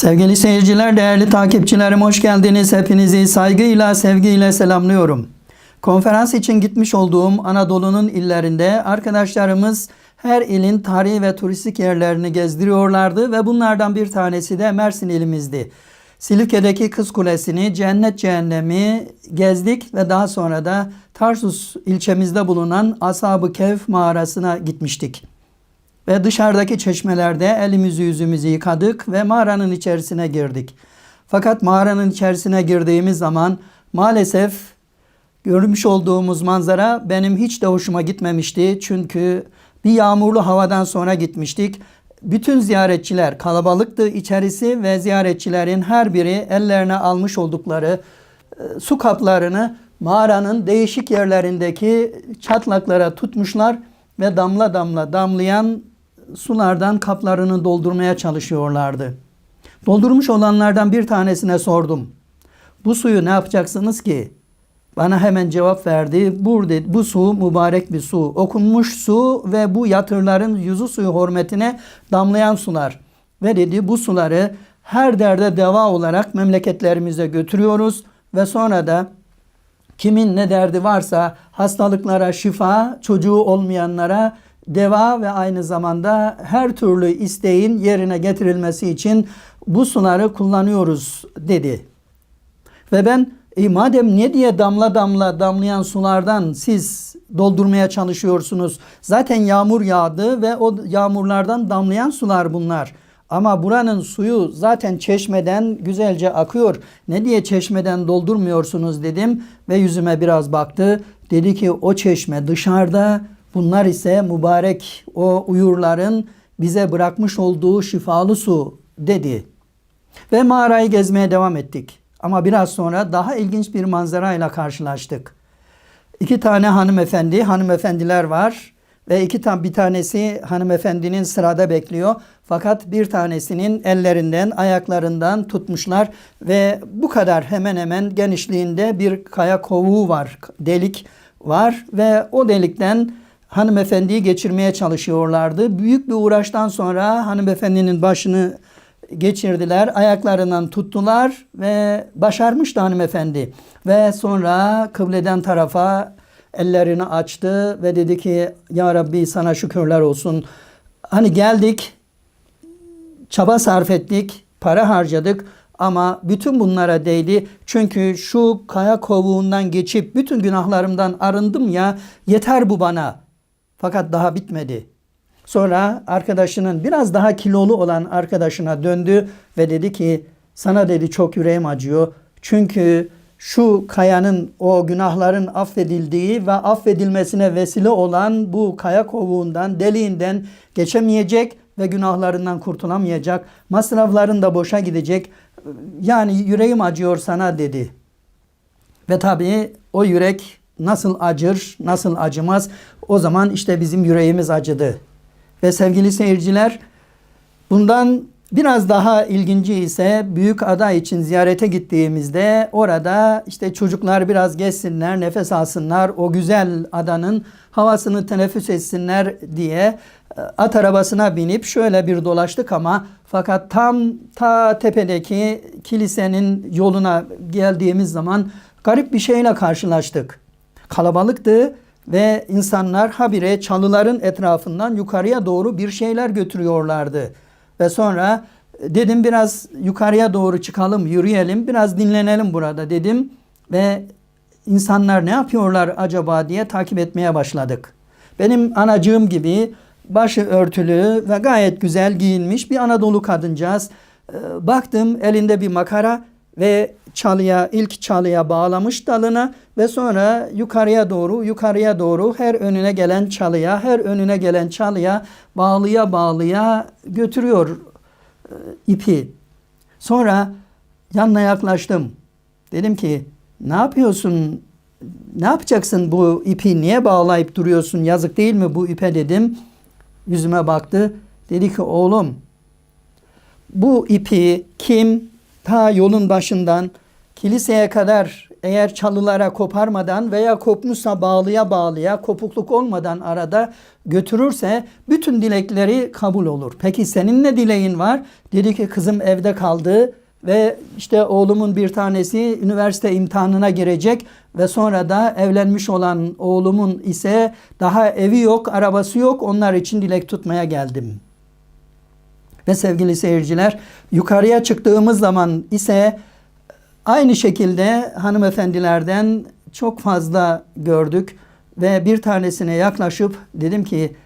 Sevgili seyirciler, değerli takipçilerim hoş geldiniz. Hepinizi saygıyla, sevgiyle selamlıyorum. Konferans için gitmiş olduğum Anadolu'nun illerinde arkadaşlarımız her ilin tarihi ve turistik yerlerini gezdiriyorlardı ve bunlardan bir tanesi de Mersin ilimizdi. Silifke'deki Kız Kulesi'ni, Cennet Cehennemi gezdik ve daha sonra da Tarsus ilçemizde bulunan Ashab-ı Kehf mağarasına gitmiştik. Ve dışarıdaki çeşmelerde elimizi yüzümüzü yıkadık ve mağaranın içerisine girdik. Fakat mağaranın içerisine girdiğimiz zaman maalesef görmüş olduğumuz manzara benim hiç de hoşuma gitmemişti. Çünkü bir yağmurlu havadan sonra gitmiştik. Bütün ziyaretçiler kalabalıktı içerisi ve ziyaretçilerin her biri ellerine almış oldukları e, su kaplarını mağaranın değişik yerlerindeki çatlaklara tutmuşlar ve damla damla damlayan sulardan kaplarını doldurmaya çalışıyorlardı. Doldurmuş olanlardan bir tanesine sordum. Bu suyu ne yapacaksınız ki? Bana hemen cevap verdi. Burada bu su mübarek bir su. Okunmuş su ve bu yatırların yüzü suyu hürmetine damlayan sular. Ve dedi bu suları her derde deva olarak memleketlerimize götürüyoruz ve sonra da kimin ne derdi varsa hastalıklara şifa, çocuğu olmayanlara deva ve aynı zamanda her türlü isteğin yerine getirilmesi için bu suları kullanıyoruz dedi. Ve ben e madem ne diye damla damla damlayan sulardan siz doldurmaya çalışıyorsunuz? Zaten yağmur yağdı ve o yağmurlardan damlayan sular bunlar. Ama buranın suyu zaten çeşmeden güzelce akıyor. Ne diye çeşmeden doldurmuyorsunuz dedim ve yüzüme biraz baktı. Dedi ki o çeşme dışarıda bunlar ise mübarek o uyurların bize bırakmış olduğu şifalı su dedi. Ve mağarayı gezmeye devam ettik. Ama biraz sonra daha ilginç bir manzarayla karşılaştık. İki tane hanımefendi, hanımefendiler var ve iki tane bir tanesi hanımefendinin sırada bekliyor. Fakat bir tanesinin ellerinden, ayaklarından tutmuşlar ve bu kadar hemen hemen genişliğinde bir kaya kovuğu var, delik var ve o delikten hanımefendiyi geçirmeye çalışıyorlardı. Büyük bir uğraştan sonra hanımefendinin başını geçirdiler, ayaklarından tuttular ve başarmıştı hanımefendi. Ve sonra kıbleden tarafa ellerini açtı ve dedi ki Ya Rabbi sana şükürler olsun. Hani geldik, çaba sarf ettik, para harcadık ama bütün bunlara değdi. Çünkü şu kaya kovuğundan geçip bütün günahlarımdan arındım ya yeter bu bana. Fakat daha bitmedi. Sonra arkadaşının biraz daha kilolu olan arkadaşına döndü ve dedi ki sana dedi çok yüreğim acıyor. Çünkü şu kayanın o günahların affedildiği ve affedilmesine vesile olan bu kaya kovuğundan, deliğinden geçemeyecek ve günahlarından kurtulamayacak. Masrafların da boşa gidecek. Yani yüreğim acıyor sana dedi. Ve tabii o yürek nasıl acır, nasıl acımaz o zaman işte bizim yüreğimiz acıdı. Ve sevgili seyirciler bundan biraz daha ilginci ise büyük ada için ziyarete gittiğimizde orada işte çocuklar biraz gezsinler, nefes alsınlar, o güzel adanın havasını teneffüs etsinler diye e, at arabasına binip şöyle bir dolaştık ama fakat tam ta tepedeki kilisenin yoluna geldiğimiz zaman garip bir şeyle karşılaştık. Kalabalıktı ve insanlar habire çalıların etrafından yukarıya doğru bir şeyler götürüyorlardı. Ve sonra dedim biraz yukarıya doğru çıkalım, yürüyelim, biraz dinlenelim burada dedim ve insanlar ne yapıyorlar acaba diye takip etmeye başladık. Benim anacığım gibi başı örtülü ve gayet güzel giyinmiş bir Anadolu kadıncağız. Baktım elinde bir makara ve çalıya ilk çalıya bağlamış dalına ve sonra yukarıya doğru yukarıya doğru her önüne gelen çalıya her önüne gelen çalıya bağlıya bağlıya götürüyor e, ipi. Sonra yanına yaklaştım. Dedim ki ne yapıyorsun? Ne yapacaksın bu ipi? Niye bağlayıp duruyorsun? Yazık değil mi bu ipe dedim. Yüzüme baktı. Dedi ki oğlum bu ipi kim ta yolun başından kiliseye kadar eğer çalılara koparmadan veya kopmuşsa bağlıya bağlıya kopukluk olmadan arada götürürse bütün dilekleri kabul olur. Peki senin ne dileğin var? Dedi ki kızım evde kaldı ve işte oğlumun bir tanesi üniversite imtihanına girecek ve sonra da evlenmiş olan oğlumun ise daha evi yok, arabası yok. Onlar için dilek tutmaya geldim. Ve sevgili seyirciler, yukarıya çıktığımız zaman ise aynı şekilde hanımefendilerden çok fazla gördük ve bir tanesine yaklaşıp dedim ki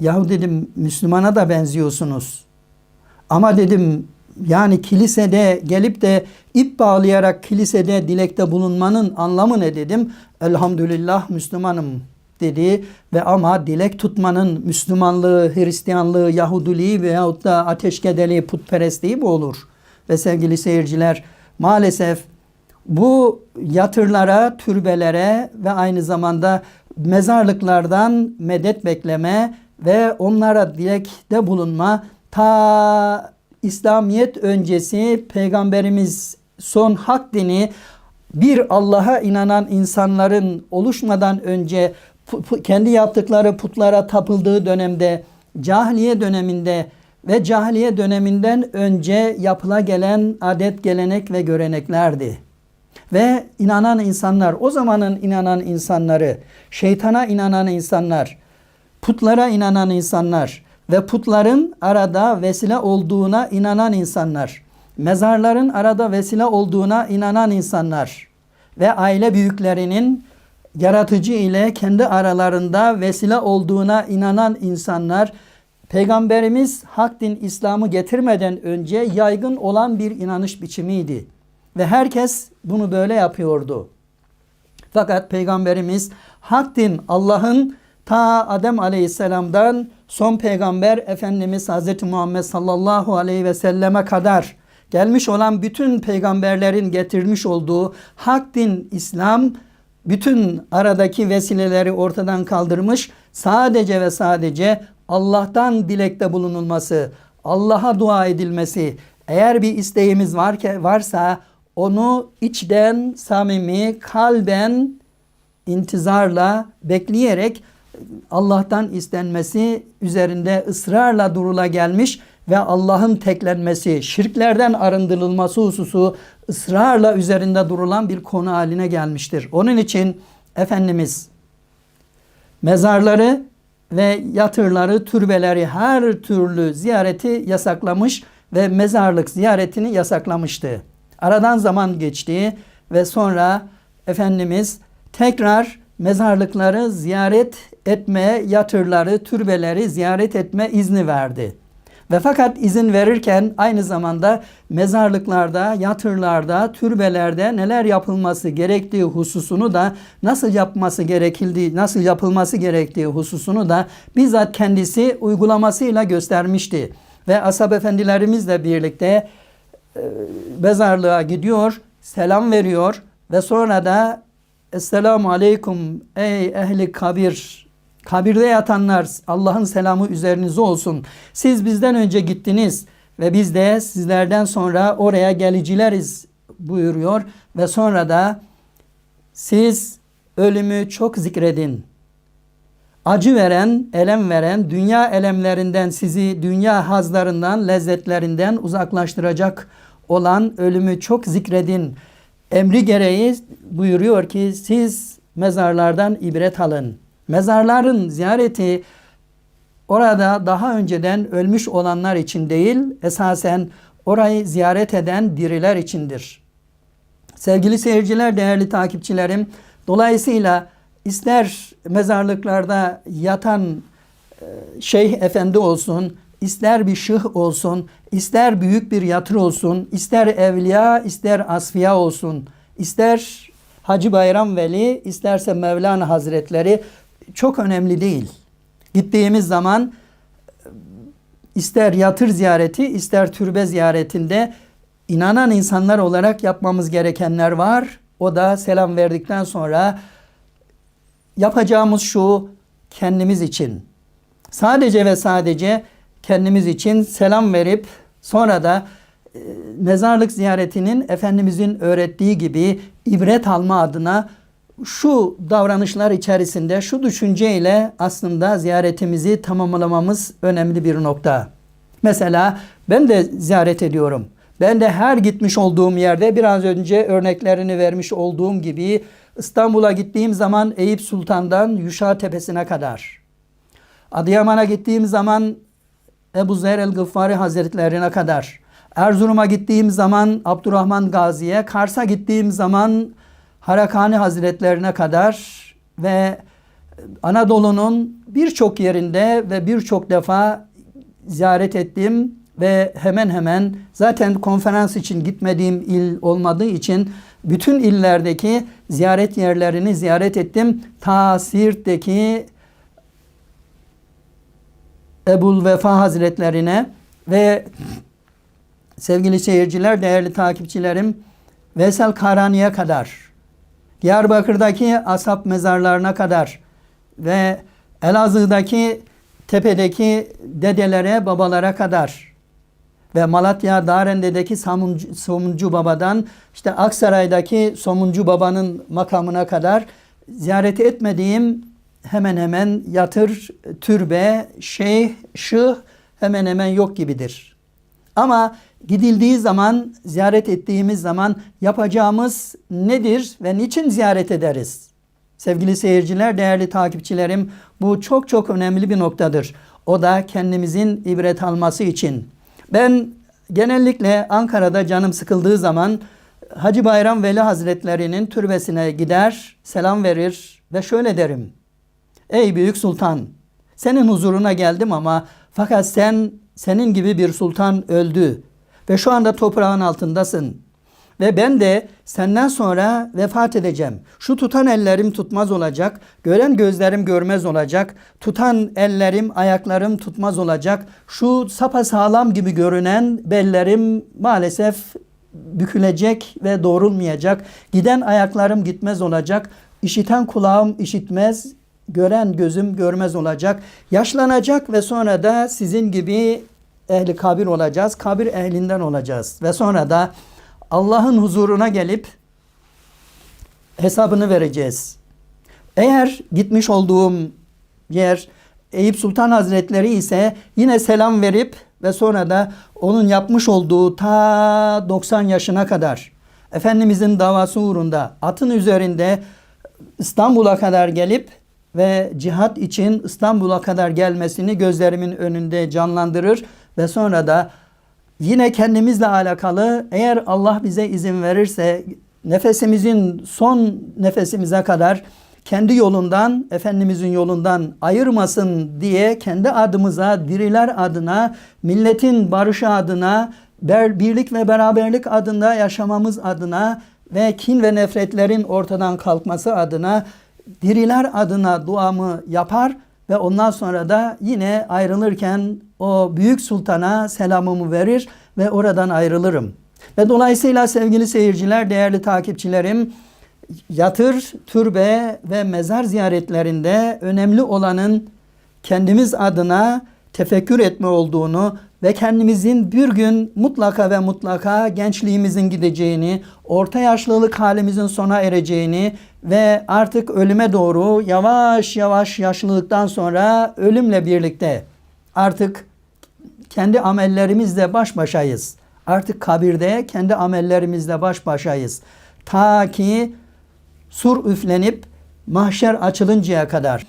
yahu dedim Müslümana da benziyorsunuz. Ama dedim yani kilisede gelip de ip bağlayarak kilisede dilekte bulunmanın anlamı ne dedim. Elhamdülillah Müslümanım dedi ve ama dilek tutmanın Müslümanlığı, Hristiyanlığı, Yahudiliği veyahut da ateşkedeliği, putperestliği bu olur. Ve sevgili seyirciler maalesef bu yatırlara, türbelere ve aynı zamanda mezarlıklardan medet bekleme ve onlara dilekte bulunma ta İslamiyet öncesi peygamberimiz son hak dini bir Allah'a inanan insanların oluşmadan önce kendi yaptıkları putlara tapıldığı dönemde cahiliye döneminde ve cahiliye döneminden önce yapıla gelen adet, gelenek ve göreneklerdi. Ve inanan insanlar, o zamanın inanan insanları, şeytana inanan insanlar, putlara inanan insanlar ve putların arada vesile olduğuna inanan insanlar, mezarların arada vesile olduğuna inanan insanlar ve aile büyüklerinin yaratıcı ile kendi aralarında vesile olduğuna inanan insanlar Peygamberimiz hak din İslam'ı getirmeden önce yaygın olan bir inanış biçimiydi. Ve herkes bunu böyle yapıyordu. Fakat Peygamberimiz hak din Allah'ın ta Adem Aleyhisselam'dan son peygamber Efendimiz Hz. Muhammed sallallahu aleyhi ve selleme kadar gelmiş olan bütün peygamberlerin getirmiş olduğu hak din İslam bütün aradaki vesileleri ortadan kaldırmış. Sadece ve sadece Allah'tan dilekte bulunulması, Allah'a dua edilmesi, eğer bir isteğimiz varsa onu içten, samimi, kalben intizarla bekleyerek Allah'tan istenmesi üzerinde ısrarla durula gelmiş ve Allah'ın teklenmesi, şirklerden arındırılması hususu ısrarla üzerinde durulan bir konu haline gelmiştir. Onun için Efendimiz mezarları ve yatırları, türbeleri her türlü ziyareti yasaklamış ve mezarlık ziyaretini yasaklamıştı. Aradan zaman geçti ve sonra Efendimiz tekrar mezarlıkları ziyaret etme, yatırları, türbeleri ziyaret etme izni verdi. Ve fakat izin verirken aynı zamanda mezarlıklarda, yatırlarda, türbelerde neler yapılması gerektiği hususunu da nasıl yapması gerekildiği, nasıl yapılması gerektiği hususunu da bizzat kendisi uygulamasıyla göstermişti. Ve ashab efendilerimizle birlikte e, mezarlığa gidiyor, selam veriyor ve sonra da Esselamu Aleyküm ey ehli kabir Kabirde yatanlar Allah'ın selamı üzerinize olsun. Siz bizden önce gittiniz ve biz de sizlerden sonra oraya gelicileriz buyuruyor ve sonra da siz ölümü çok zikredin. Acı veren, elem veren, dünya elemlerinden sizi dünya hazlarından, lezzetlerinden uzaklaştıracak olan ölümü çok zikredin. Emri gereği buyuruyor ki siz mezarlardan ibret alın. Mezarların ziyareti orada daha önceden ölmüş olanlar için değil, esasen orayı ziyaret eden diriler içindir. Sevgili seyirciler, değerli takipçilerim, dolayısıyla ister mezarlıklarda yatan e, şeyh efendi olsun, ister bir şıh olsun, ister büyük bir yatır olsun, ister evliya, ister asfiya olsun, ister Hacı Bayram Veli, isterse Mevlana Hazretleri çok önemli değil. Gittiğimiz zaman ister yatır ziyareti, ister türbe ziyaretinde inanan insanlar olarak yapmamız gerekenler var. O da selam verdikten sonra yapacağımız şu kendimiz için. Sadece ve sadece kendimiz için selam verip sonra da mezarlık ziyaretinin Efendimizin öğrettiği gibi ibret alma adına şu davranışlar içerisinde şu düşünceyle aslında ziyaretimizi tamamlamamız önemli bir nokta. Mesela ben de ziyaret ediyorum. Ben de her gitmiş olduğum yerde biraz önce örneklerini vermiş olduğum gibi İstanbul'a gittiğim zaman Eyüp Sultan'dan Yuşa Tepesi'ne kadar. Adıyaman'a gittiğim zaman Ebu Zer el-Gıffari Hazretlerine kadar. Erzurum'a gittiğim zaman Abdurrahman Gazi'ye, Kars'a gittiğim zaman Harakani Hazretlerine kadar ve Anadolu'nun birçok yerinde ve birçok defa ziyaret ettim ve hemen hemen zaten konferans için gitmediğim il olmadığı için bütün illerdeki ziyaret yerlerini ziyaret ettim. Ta Siirt'teki Ebul Vefa Hazretlerine ve sevgili seyirciler, değerli takipçilerim Vesel Karani'ye kadar, Diyarbakır'daki asap mezarlarına kadar ve Elazığ'daki tepedeki dedelere, babalara kadar ve Malatya Darende'deki Somuncu, Somuncu Baba'dan işte Aksaray'daki Somuncu Baba'nın makamına kadar ziyaret etmediğim hemen hemen yatır, türbe, şeyh, şıh hemen hemen yok gibidir. Ama gidildiği zaman, ziyaret ettiğimiz zaman yapacağımız nedir ve niçin ziyaret ederiz? Sevgili seyirciler, değerli takipçilerim, bu çok çok önemli bir noktadır. O da kendimizin ibret alması için. Ben genellikle Ankara'da canım sıkıldığı zaman Hacı Bayram Veli Hazretleri'nin türbesine gider, selam verir ve şöyle derim. Ey büyük sultan, senin huzuruna geldim ama fakat sen senin gibi bir sultan öldü ve şu anda toprağın altındasın. Ve ben de senden sonra vefat edeceğim. Şu tutan ellerim tutmaz olacak, gören gözlerim görmez olacak, tutan ellerim, ayaklarım tutmaz olacak. Şu sapa sağlam gibi görünen bellerim maalesef bükülecek ve doğrulmayacak. Giden ayaklarım gitmez olacak. İşiten kulağım işitmez, gören gözüm görmez olacak. Yaşlanacak ve sonra da sizin gibi ehli kabir olacağız. Kabir ehlinden olacağız. Ve sonra da Allah'ın huzuruna gelip hesabını vereceğiz. Eğer gitmiş olduğum yer Eyüp Sultan Hazretleri ise yine selam verip ve sonra da onun yapmış olduğu ta 90 yaşına kadar Efendimizin davası uğrunda atın üzerinde İstanbul'a kadar gelip ve cihat için İstanbul'a kadar gelmesini gözlerimin önünde canlandırır ve sonra da yine kendimizle alakalı eğer Allah bize izin verirse nefesimizin son nefesimize kadar kendi yolundan, Efendimizin yolundan ayırmasın diye kendi adımıza, diriler adına, milletin barışı adına, birlik ve beraberlik adında yaşamamız adına ve kin ve nefretlerin ortadan kalkması adına diriler adına duamı yapar ve ondan sonra da yine ayrılırken o büyük sultana selamımı verir ve oradan ayrılırım. Ve dolayısıyla sevgili seyirciler, değerli takipçilerim, yatır, türbe ve mezar ziyaretlerinde önemli olanın kendimiz adına tefekkür etme olduğunu ve kendimizin bir gün mutlaka ve mutlaka gençliğimizin gideceğini, orta yaşlılık halimizin sona ereceğini ve artık ölüme doğru yavaş yavaş yaşlılıktan sonra ölümle birlikte artık kendi amellerimizle baş başayız. Artık kabirde kendi amellerimizle baş başayız. Ta ki sur üflenip mahşer açılıncaya kadar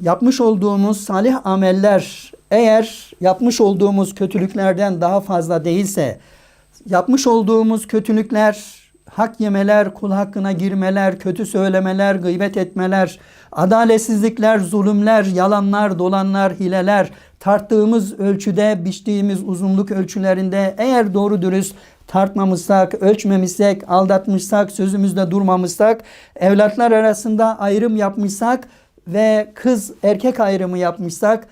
yapmış olduğumuz salih ameller eğer yapmış olduğumuz kötülüklerden daha fazla değilse yapmış olduğumuz kötülükler hak yemeler, kul hakkına girmeler, kötü söylemeler, gıybet etmeler, adaletsizlikler, zulümler, yalanlar, dolanlar, hileler, tarttığımız ölçüde, biçtiğimiz uzunluk ölçülerinde eğer doğru dürüst tartmamışsak, ölçmemişsek, aldatmışsak, sözümüzde durmamışsak, evlatlar arasında ayrım yapmışsak ve kız erkek ayrımı yapmışsak,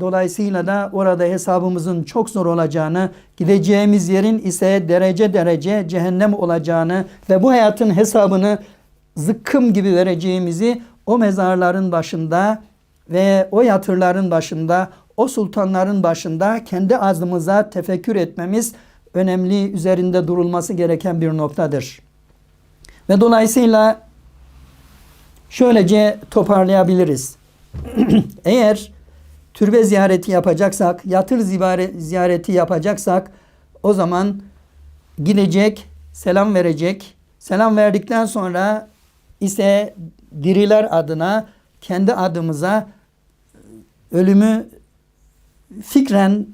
Dolayısıyla da orada hesabımızın çok zor olacağını, gideceğimiz yerin ise derece derece cehennem olacağını ve bu hayatın hesabını zıkkım gibi vereceğimizi o mezarların başında ve o yatırların başında, o sultanların başında kendi azmımıza tefekkür etmemiz önemli, üzerinde durulması gereken bir noktadır. Ve dolayısıyla şöylece toparlayabiliriz. Eğer türbe ziyareti yapacaksak, yatır ziyareti yapacaksak o zaman gidecek, selam verecek. Selam verdikten sonra ise diriler adına kendi adımıza ölümü fikren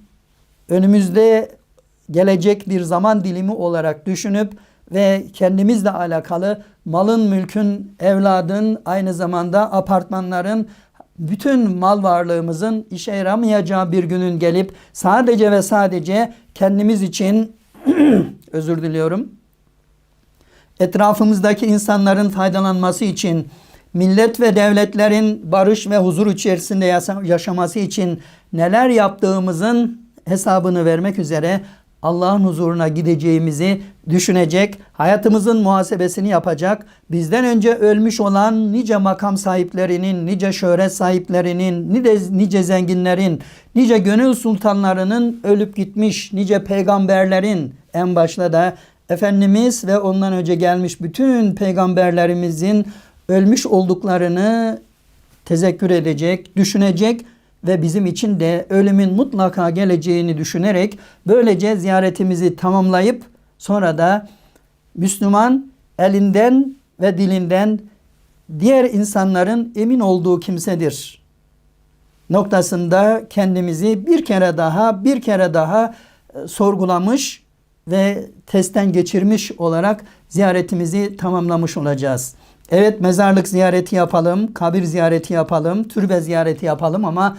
önümüzde gelecek bir zaman dilimi olarak düşünüp ve kendimizle alakalı malın, mülkün, evladın, aynı zamanda apartmanların, bütün mal varlığımızın işe yaramayacağı bir günün gelip sadece ve sadece kendimiz için özür diliyorum. Etrafımızdaki insanların faydalanması için, millet ve devletlerin barış ve huzur içerisinde yaşaması için neler yaptığımızın hesabını vermek üzere Allah'ın huzuruna gideceğimizi düşünecek, hayatımızın muhasebesini yapacak, bizden önce ölmüş olan nice makam sahiplerinin, nice şöhret sahiplerinin, nice, nice zenginlerin, nice gönül sultanlarının ölüp gitmiş, nice peygamberlerin en başta da Efendimiz ve ondan önce gelmiş bütün peygamberlerimizin ölmüş olduklarını tezekkür edecek, düşünecek ve bizim için de ölümün mutlaka geleceğini düşünerek böylece ziyaretimizi tamamlayıp sonra da Müslüman elinden ve dilinden diğer insanların emin olduğu kimsedir noktasında kendimizi bir kere daha bir kere daha e, sorgulamış ve testten geçirmiş olarak ziyaretimizi tamamlamış olacağız. Evet mezarlık ziyareti yapalım, kabir ziyareti yapalım, türbe ziyareti yapalım ama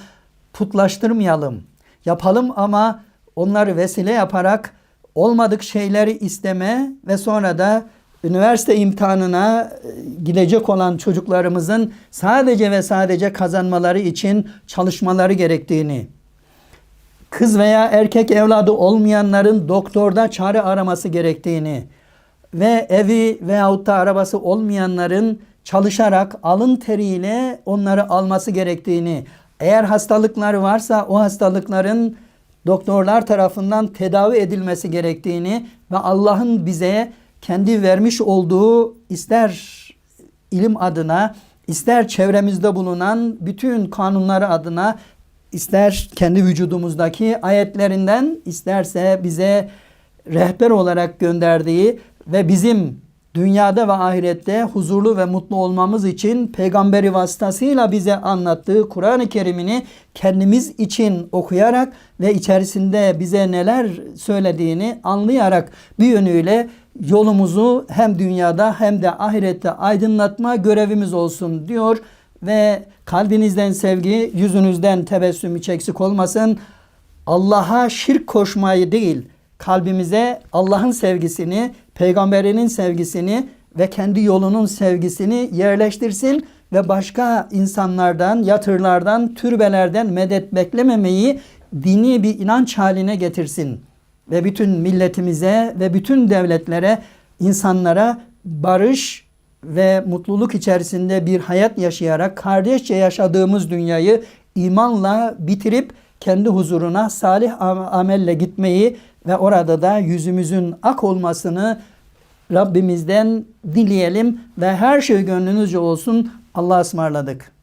putlaştırmayalım. Yapalım ama onları vesile yaparak olmadık şeyleri isteme ve sonra da üniversite imtihanına e, gidecek olan çocuklarımızın sadece ve sadece kazanmaları için çalışmaları gerektiğini, kız veya erkek evladı olmayanların doktorda çare araması gerektiğini ve evi veyahut da arabası olmayanların çalışarak alın teriyle onları alması gerektiğini, eğer hastalıkları varsa o hastalıkların doktorlar tarafından tedavi edilmesi gerektiğini ve Allah'ın bize kendi vermiş olduğu ister ilim adına, ister çevremizde bulunan bütün kanunları adına, ister kendi vücudumuzdaki ayetlerinden, isterse bize rehber olarak gönderdiği ve bizim dünyada ve ahirette huzurlu ve mutlu olmamız için peygamberi vasıtasıyla bize anlattığı Kur'an-ı Kerim'ini kendimiz için okuyarak ve içerisinde bize neler söylediğini anlayarak bir yönüyle yolumuzu hem dünyada hem de ahirette aydınlatma görevimiz olsun diyor ve kalbinizden sevgi, yüzünüzden tebessüm hiç eksik olmasın. Allah'a şirk koşmayı değil, kalbimize Allah'ın sevgisini, peygamberinin sevgisini ve kendi yolunun sevgisini yerleştirsin ve başka insanlardan, yatırlardan, türbelerden medet beklememeyi dini bir inanç haline getirsin. Ve bütün milletimize ve bütün devletlere, insanlara barış ve mutluluk içerisinde bir hayat yaşayarak kardeşçe yaşadığımız dünyayı imanla bitirip kendi huzuruna salih am- amelle gitmeyi ve orada da yüzümüzün ak olmasını Rabbimizden dileyelim ve her şey gönlünüzce olsun. Allah'a ısmarladık.